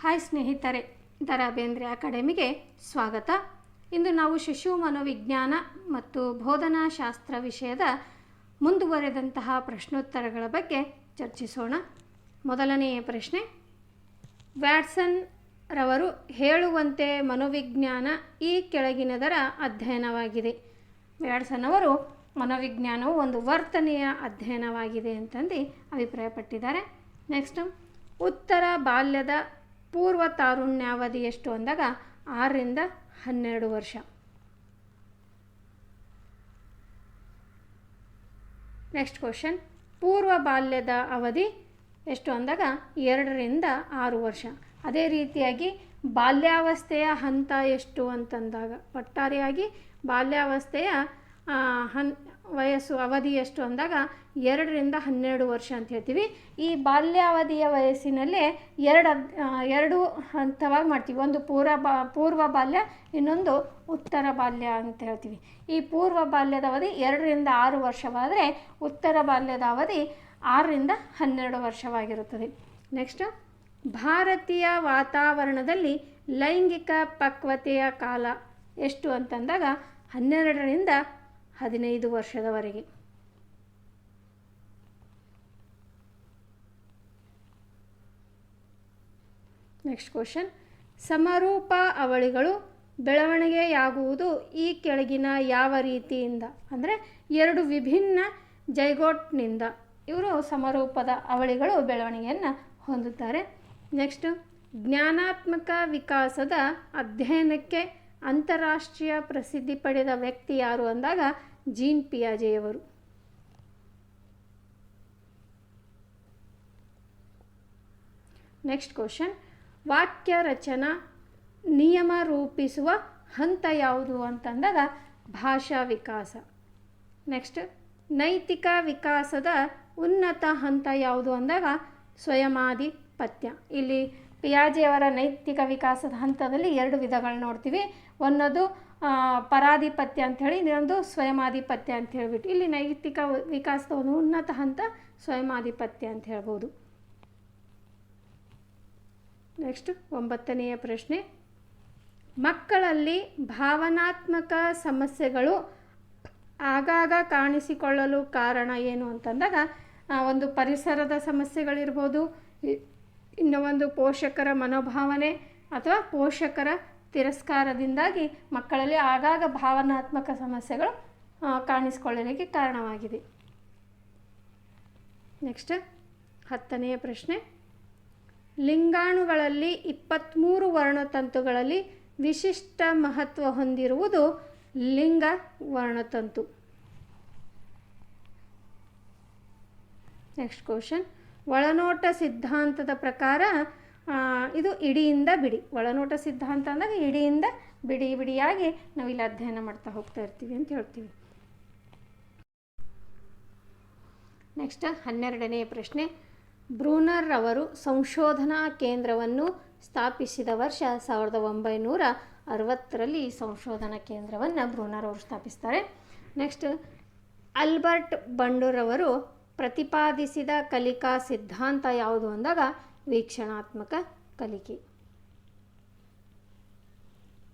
Hi ಸ್ನೇಹಿತರೆ ದರಾ ಬೇಂದ್ರೆ ಅಕಾಡೆಮಿಗೆ ಸ್ವಾಗತ. ಇಂದು ನಾವು ಶಿಶು ಮನೋವಿಜ್ಞಾನ ಮತ್ತು ಬೋಧನಾ ಶಾಸ್ತ್ರ ವಿಷಯದ ಮುಂದುವರೆದಂತಹ ಪ್ರಶ್ನೋತ್ತರಗಳ ಬಗ್ಗೆ ಚರ್ಚಿಸೋಣ. ಮೊದಲನೆಯ ಪ್ರಶ್ನೆ, ವ್ಯಾಟ್ಸನ್ ರವರು ಹೇಳುವಂತೆ ಮನೋವಿಜ್ಞಾನ ಈ ಕೆಳಗಿನದರ ಅಧ್ಯಯನವಾಗಿದೆ. ವ್ಯಾಟ್ಸನ್ ಅವರು, ಮನೋವಿಜ್ಞಾನವು ಒಂದು ವರ್ತನೆಯ ಅಧ್ಯಯನವಾಗಿದೆ ಅಂತಂದು ಅಭಿಪ್ರಾಯಪಟ್ಟಿದ್ದಾರೆ. ನೆಕ್ಸ್ಟ್, ಉತ್ತರ ಬಾಲ್ಯದ ಪೂರ್ವ ತಾರುಣ್ಯಾವಧಿ ಎಷ್ಟು ಅಂದಾಗ ಆರರಿಂದ ಹನ್ನೆರಡು ವರ್ಷ. ನೆಕ್ಸ್ಟ್ ಕ್ವಶನ್ ಪೂರ್ವ ಬಾಲ್ಯದ ಅವಧಿ ಎಷ್ಟು ಅಂದಾಗ ಎರಡರಿಂದ ಆರು ವರ್ಷ. ಅದೇ ರೀತಿಯಾಗಿ ಬಾಲ್ಯಾವಸ್ಥೆಯ ಹಂತ ಎಷ್ಟು ಅಂತಂದಾಗ, ಒಟ್ಟಾರೆಯಾಗಿ ಬಾಲ್ಯಾವಸ್ಥೆಯ ಹನ್ ವಯಸ್ಸು ಅವಧಿ ಎಷ್ಟು ಅಂದಾಗ ಎರಡರಿಂದ ಹನ್ನೆರಡು ವರ್ಷ ಅಂತ ಹೇಳ್ತೀವಿ. ಈ ಬಾಲ್ಯಾವಧಿಯ ವಯಸ್ಸಿನಲ್ಲೇ ಎರಡು ಎರಡು ಹಂತವಾಗಿ ಮಾಡ್ತೀವಿ. ಒಂದು ಪೂರ್ವ ಬಾ, ಪೂರ್ವ ಬಾಲ್ಯ, ಇನ್ನೊಂದು ಉತ್ತರ ಬಾಲ್ಯ ಅಂತ ಹೇಳ್ತೀವಿ. ಈ ಪೂರ್ವ ಬಾಲ್ಯದ ಅವಧಿ ಎರಡರಿಂದ ಆರು ವರ್ಷವಾದರೆ ಉತ್ತರ ಬಾಲ್ಯದ ಅವಧಿ ಆರರಿಂದ ಹನ್ನೆರಡು ವರ್ಷವಾಗಿರುತ್ತದೆ. ನೆಕ್ಸ್ಟ್ ಭಾರತೀಯ ವಾತಾವರಣದಲ್ಲಿ ಲೈಂಗಿಕ ಪಕ್ವತೆಯ ಕಾಲ ಎಷ್ಟು ಅಂತಂದಾಗ ಹನ್ನೆರಡರಿಂದ ಹದಿನೈದು ವರ್ಷದವರೆಗೆ. ನೆಕ್ಸ್ಟ್ ಕ್ವಶನ್ ಸಮರೂಪ ಅವಳಿಗಳು ಬೆಳವಣಿಗೆಯಾಗುವುದು ಈ ಕೆಳಗಿನ ಯಾವ ರೀತಿಯಿಂದ? ಅಂದರೆ ಎರಡು ವಿಭಿನ್ನ ಜೈಗೋಟ್ನಿಂದ ಇವರು ಸಮರೂಪದ ಅವಳಿಗಳು ಬೆಳವಣಿಗೆಯನ್ನು ಹೊಂದುತ್ತಾರೆ. ನೆಕ್ಸ್ಟ್ ಜ್ಞಾನಾತ್ಮಕ ವಿಕಾಸದ ಅಧ್ಯಯನಕ್ಕೆ ಅಂತಾರಾಷ್ಟ್ರೀಯ ಪ್ರಸಿದ್ಧಿ ಪಡೆದ ವ್ಯಕ್ತಿ ಯಾರು ಅಂದಾಗ ಜೀನ್ ಪಿಯಾಜೆಯವರು. ನೆಕ್ಸ್ಟ್ ಕ್ವಶನ್ ವಾಕ್ಯ ರಚನಾ ನಿಯಮ ರೂಪಿಸುವ ಹಂತ ಯಾವುದು ಅಂತಂದಾಗ ಭಾಷಾ ವಿಕಾಸ. ನೆಕ್ಸ್ಟ್ ನೈತಿಕ ವಿಕಾಸದ ಉನ್ನತ ಹಂತ ಯಾವುದು ಅಂದಾಗ ಸ್ವಯಮಾಧಿಪತ್ಯ. ಇಲ್ಲಿ ಪಿಯಾಜೆಯವರ ನೈತಿಕ ವಿಕಾಸದ ಹಂತದಲ್ಲಿ ಎರಡು ವಿಧಗಳನ್ನ ನೋಡ್ತೀವಿ. ಒಂದದು ಪರಾಧಿಪತ್ಯ ಪರಾಧಿಪತ್ಯ ಅಂಥೇಳಿ, ಇನ್ನೊಂದು ಸ್ವಯಮಾಧಿಪತ್ಯ ಅಂತ ಹೇಳ್ಬಿಟ್ಟು ಇಲ್ಲಿ ನೈತಿಕ ವಿಕಾಸದ ಒಂದು ಉನ್ನತ ಹಂತ ಸ್ವಯಮಾಧಿಪತ್ಯ ಅಂತ ಹೇಳ್ಬೋದು. ನೆಕ್ಸ್ಟ್ ಒಂಬತ್ತನೆಯ ಪ್ರಶ್ನೆ. ಮಕ್ಕಳಲ್ಲಿ ಭಾವನಾತ್ಮಕ ಸಮಸ್ಯೆಗಳು ಆಗಾಗ ಕಾಣಿಸಿಕೊಳ್ಳಲು ಕಾರಣ ಏನು ಅಂತಂದಾಗ ಒಂದು ಪರಿಸರದ ಸಮಸ್ಯೆಗಳಿರ್ಬೋದು ಇನ್ನು ಒಂದು ಪೋಷಕರ ಮನೋಭಾವನೆ ಅಥವಾ ಪೋಷಕರ ತಿರಸ್ಕಾರದಿಂದಾಗಿ ಮಕ್ಕಳಲ್ಲಿ ಆಗಾಗ ಭಾವನಾತ್ಮಕ ಸಮಸ್ಯೆಗಳು ಕಾಣಿಸ್ಕೊಳ್ಳಲಿಕ್ಕೆ ಕಾರಣವಾಗಿದೆ. ನೆಕ್ಸ್ಟ್ ಹತ್ತನೆಯ ಪ್ರಶ್ನೆ. ಲಿಂಗಾಣುಗಳಲ್ಲಿ ಇಪ್ಪತ್ತ್ಮೂರು ವರ್ಣತಂತುಗಳಲ್ಲಿ ವಿಶಿಷ್ಟ ಮಹತ್ವ ಹೊಂದಿರುವುದು ಲಿಂಗ ವರ್ಣತಂತು. ನೆಕ್ಸ್ಟ್ ಕ್ವಶನ್ ಒಳನೋಟ ಸಿದ್ಧಾಂತದ ಪ್ರಕಾರ ಇದು ಇಡಿಯಿಂದ ಬಿಡಿ. ಒಳನೋಟ ಸಿದ್ಧಾಂತ ಅಂದಾಗ ಇಡಿಯಿಂದ ಬಿಡಿ ಬಿಡಿಯಾಗಿ ನಾವಿಲ್ಲಿ ಅಧ್ಯಯನ ಮಾಡ್ತಾ ಹೋಗ್ತಾ ಇರ್ತೀವಿ ಅಂತ ಹೇಳ್ತೀವಿ. ನೆಕ್ಸ್ಟ್ ಹನ್ನೆರಡನೇ ಪ್ರಶ್ನೆ. ಬ್ರೂನರ್ ಅವರು ಸಂಶೋಧನಾ ಕೇಂದ್ರವನ್ನು ಸ್ಥಾಪಿಸಿದ ವರ್ಷ ಸಾವಿರದ ಒಂಬೈನೂರ ಅರವತ್ತರಲ್ಲಿ ಸಂಶೋಧನಾ ಕೇಂದ್ರವನ್ನು ಬ್ರೂನರ್ ಅವರು ಸ್ಥಾಪಿಸ್ತಾರೆ. ನೆಕ್ಸ್ಟ್ ಅಲ್ಬರ್ಟ್ ಬಂಡೂರವರು ಪ್ರತಿಪಾದಿಸಿದ ಕಲಿಕಾ ಸಿದ್ಧಾಂತ ಯಾವುದು ಅಂದಾಗ ವೀಕ್ಷಣಾತ್ಮಕ ಕಲಿಕೆ.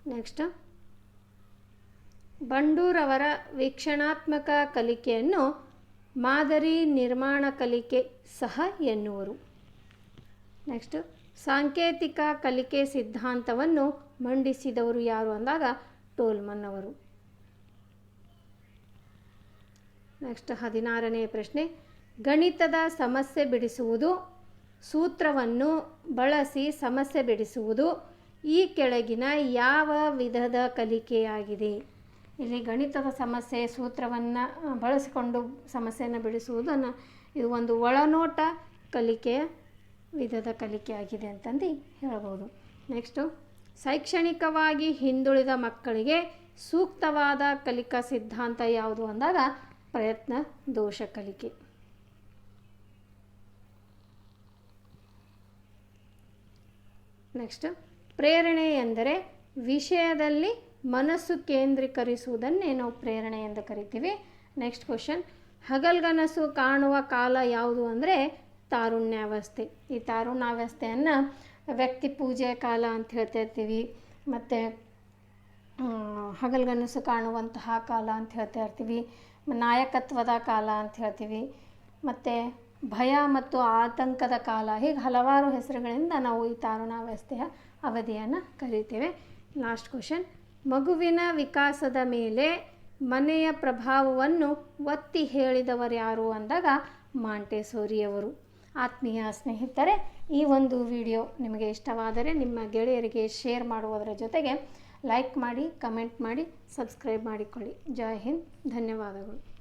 ನೆಕ್ಸ್ಟ್ ಬಂಡೂರವರ ವೀಕ್ಷಣಾತ್ಮಕ ಕಲಿಕೆಯನ್ನು ಮಾದರಿ ನಿರ್ಮಾಣ ಕಲಿಕೆ ಸಹ ಎನ್ನುವರು. ನೆಕ್ಸ್ಟ್ ಸಾಂಕೇತಿಕ ಕಲಿಕೆ ಸಿದ್ಧಾಂತವನ್ನು ಮಂಡಿಸಿದವರು ಯಾರು ಅಂದಾಗ ಟೋಲ್ಮನ್ ಅವರು. ನೆಕ್ಸ್ಟ್ ಹದಿನಾರನೇ ಪ್ರಶ್ನೆ. ಗಣಿತದ ಸಮಸ್ಯೆ ಬಿಡಿಸುವುದು, ಸೂತ್ರವನ್ನು ಬಳಸಿ ಸಮಸ್ಯೆ ಬಿಡಿಸುವುದು ಈ ಕೆಳಗಿನ ಯಾವ ವಿಧದ ಕಲಿಕೆಯಾಗಿದೆ? ಇಲ್ಲಿ ಗಣಿತದ ಸಮಸ್ಯೆ, ಸೂತ್ರವನ್ನು ಬಳಸಿಕೊಂಡು ಸಮಸ್ಯೆಯನ್ನು ಬಿಡಿಸುವುದನ್ನು ಇದು ಒಂದು ಒಳನೋಟ ಕಲಿಕೆಯ ವಿಧದ ಕಲಿಕೆಯಾಗಿದೆ ಅಂತಂದು ಹೇಳಬಹುದು. ನೆಕ್ಸ್ಟು ಶೈಕ್ಷಣಿಕವಾಗಿ ಹಿಂದುಳಿದ ಮಕ್ಕಳಿಗೆ ಸೂಕ್ತವಾದ ಕಲಿಕಾ ಸಿದ್ಧಾಂತ ಯಾವುದು ಅಂದಾಗ ಪ್ರಯತ್ನ ದೋಷ ಕಲಿಕೆ. ನೆಕ್ಸ್ಟ್ ಪ್ರೇರಣೆ ಎಂದರೆ ವಿಷಯದಲ್ಲಿ ಮನಸ್ಸು ಕೇಂದ್ರೀಕರಿಸುವುದನ್ನೇ ನಾವು ಪ್ರೇರಣೆ ಎಂದು ಕರಿತೀವಿ. ನೆಕ್ಸ್ಟ್ ಕ್ವಶನ್ ಹಗಲ್ಗನಸು ಕಾಣುವ ಕಾಲ ಯಾವುದು ಅಂದರೆ ತಾರುಣ್ಯಾವಸ್ಥೆ. ಈ ತಾರುಣ್ಯಾವಸ್ಥೆಯನ್ನು ವ್ಯಕ್ತಿ ಪೂಜೆ ಕಾಲ ಅಂತ ಹೇಳ್ತಾ ಇರ್ತೀವಿ ಮತ್ತು ಹಗಲ್ಗನಸು ಕಾಣುವಂತಹ ಕಾಲ ಅಂತ ಹೇಳ್ತಾ ಇರ್ತೀವಿ ನಾಯಕತ್ವದ ಕಾಲ ಅಂತ ಹೇಳ್ತೀವಿ. ಮತ್ತು ಭಯ ಮತ್ತು ಆತಂಕದ ಕಾಲ. ಹೀಗೆ ಹಲವಾರು ಹೆಸರುಗಳಿಂದ ನಾವು ಈ ತಾರುಣಾವಸ್ಥೆಯ ಅವಧಿಯನ್ನು ಕರೀತೇವೆ ಲಾಸ್ಟ್ ಕ್ವಶನ್ ಮಗುವಿನ ವಿಕಾಸದ ಮೇಲೆ ಮನೆಯ ಪ್ರಭಾವವನ್ನು ಒತ್ತಿ ಹೇಳಿದವರು ಯಾರು ಅಂದಾಗ ಮಾಂಟೆಸೋರಿಯವರು. ಆತ್ಮೀಯ ಸ್ನೇಹಿತರೆ, ಈ ಒಂದು ವಿಡಿಯೋ ನಿಮಗೆ ಇಷ್ಟವಾದರೆ ನಿಮ್ಮ ಗೆಳೆಯರಿಗೆ ಶೇರ್ ಮಾಡುವುದರ ಜೊತೆಗೆ ಲೈಕ್ ಮಾಡಿ, ಕಮೆಂಟ್ ಮಾಡಿ, ಸಬ್ಸ್ಕ್ರೈಬ್ ಮಾಡಿಕೊಳ್ಳಿ. ಜೈ ಹಿಂದ್. ಧನ್ಯವಾದಗಳು.